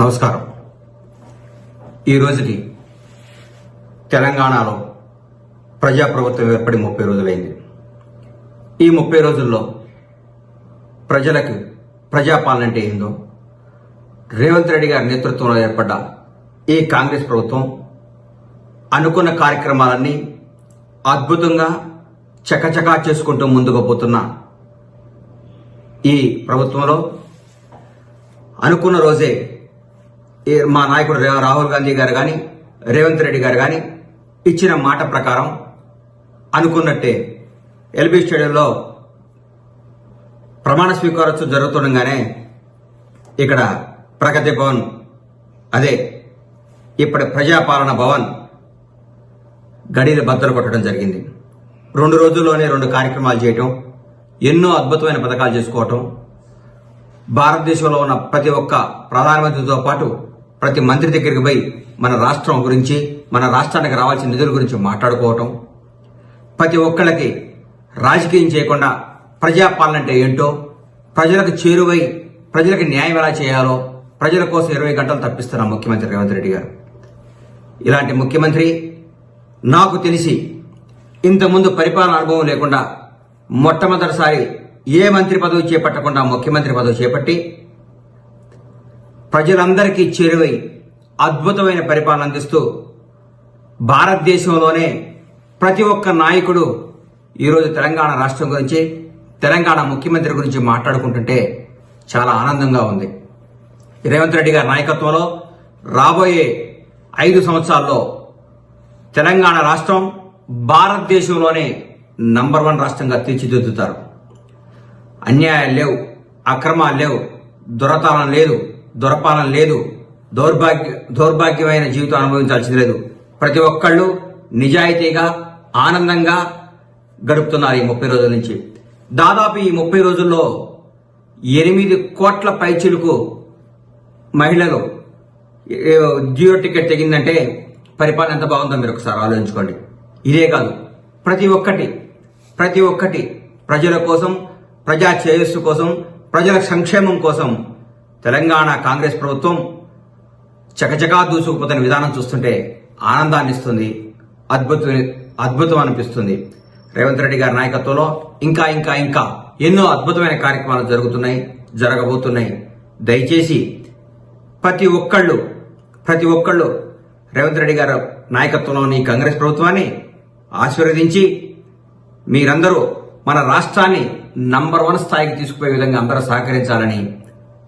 నమస్కారం. ఈ రోజుకి తెలంగాణలో ప్రజాప్రభుత్వం ఏర్పడి ముప్పై రోజులైంది. ఈ ముప్పై రోజుల్లో ప్రజలకు ప్రజాపాలన అంటే ఏందో రేవంత్ రెడ్డి గారి నేతృత్వంలో ఏర్పడ్డ ఈ కాంగ్రెస్ ప్రభుత్వం అనుకున్న కార్యక్రమాలన్నీ అద్భుతంగా చకచకా చేసుకుంటూ ముందుకు పోతున్న ఈ ప్రభుత్వంలో అనుకున్న రోజే మా నాయకుడు రాహుల్ గాంధీ గారు కానీ రేవంత్ రెడ్డి గారు కానీ ఇచ్చిన మాట ప్రకారం అనుకున్నట్టే ఎల్బీ స్టేడియంలో ప్రమాణ స్వీకారోత్సవం జరుగుతుండగానే ఇక్కడ ప్రగతి భవన్ అదే ఇప్పటి ప్రజాపాలన భవన్ గడిని బద్దలు కొట్టడం జరిగింది. రెండు రోజుల్లోనే రెండు కార్యక్రమాలు చేయటం ఎన్నో అద్భుతమైన పథకాలు చేసుకోవటం భారతదేశంలో ఉన్న ప్రతి ఒక్క ప్రధానమంత్రితో పాటు ప్రతి మంత్రి దగ్గరికి పోయి మన రాష్ట్రం గురించి మన రాష్ట్రానికి రావాల్సిన నిధుల గురించి మాట్లాడుకోవటం ప్రతి ఒక్కళ్ళకి రాజకీయం చేయకుండా ప్రజాపాలన అంటే ఏంటో ప్రజలకు చేరువై ప్రజలకు న్యాయం ఎలా చేయాలో ప్రజల కోసం ఇరవై గంటలు తప్పిస్తున్న ముఖ్యమంత్రి రేవంత్ రెడ్డి గారు. ఇలాంటి ముఖ్యమంత్రి నాకు తెలిసి ఇంతకుముందు పరిపాలన అనుభవం లేకుండా మొట్టమొదటిసారి ఏ మంత్రి పదవి చేపట్టకుండా ముఖ్యమంత్రి పదవి చేపట్టి ప్రజలందరికీ చేరువై అద్భుతమైన పరిపాలన అందిస్తూ భారతదేశంలోనే ప్రతి ఒక్క నాయకుడు ఈరోజు తెలంగాణ రాష్ట్రం గురించి తెలంగాణ ముఖ్యమంత్రి గురించి మాట్లాడుకుంటుంటే చాలా ఆనందంగా ఉంది. రేవంత్ రెడ్డి గారి నాయకత్వంలో రాబోయే ఐదు సంవత్సరాల్లో తెలంగాణ రాష్ట్రం భారతదేశంలోనే నంబర్ వన్ రాష్ట్రంగా తీర్చిదిద్దుతారు. అన్యాయాలు లేవు అక్రమాలు లేవు దురతానం లేదు దురపాలన లేదు. దౌర్భాగ్య దౌర్భాగ్యమైన జీవితం అనుభవించాల్సింది లేదు. ప్రతి ఒక్కళ్ళు నిజాయితీగా ఆనందంగా గడుపుతున్నారు ఈ ముప్పై రోజుల నుంచి. దాదాపు ఈ ముప్పై రోజుల్లో ఎనిమిది కోట్ల పైచులకు మహిళలు జియో టికెట్ తెగిందంటే పరిపాలన ఎంత బాగుందో మీరు ఒకసారి ఆలోచించుకోండి. ఇదే కాదు. ప్రతి ఒక్కటి ప్రతి ఒక్కటి ప్రజల కోసం ప్రజా శ్రేయస్సు కోసం ప్రజల సంక్షేమం కోసం తెలంగాణ కాంగ్రెస్ ప్రభుత్వం చకచకా దూసుకుపోతున్న విధానం చూస్తుంటే ఆనందాన్ని ఇస్తుంది అద్భుత అద్భుతం అనిపిస్తుంది. రేవంత్ రెడ్డి గారి నాయకత్వంలో ఇంకా ఇంకా ఇంకా ఎన్నో అద్భుతమైన కార్యక్రమాలు జరుగుతున్నాయి జరగబోతున్నాయి. దయచేసి ప్రతి ఒక్కళ్ళు ప్రతి ఒక్కళ్ళు రేవంత్ రెడ్డి గారి నాయకత్వంలోని కాంగ్రెస్ ప్రభుత్వాన్ని ఆశీర్వదించి మీరందరూ మన రాష్ట్రాన్ని నంబర్ వన్ స్థాయికి తీసుకుపోయే విధంగా అందరూ సహకరించాలని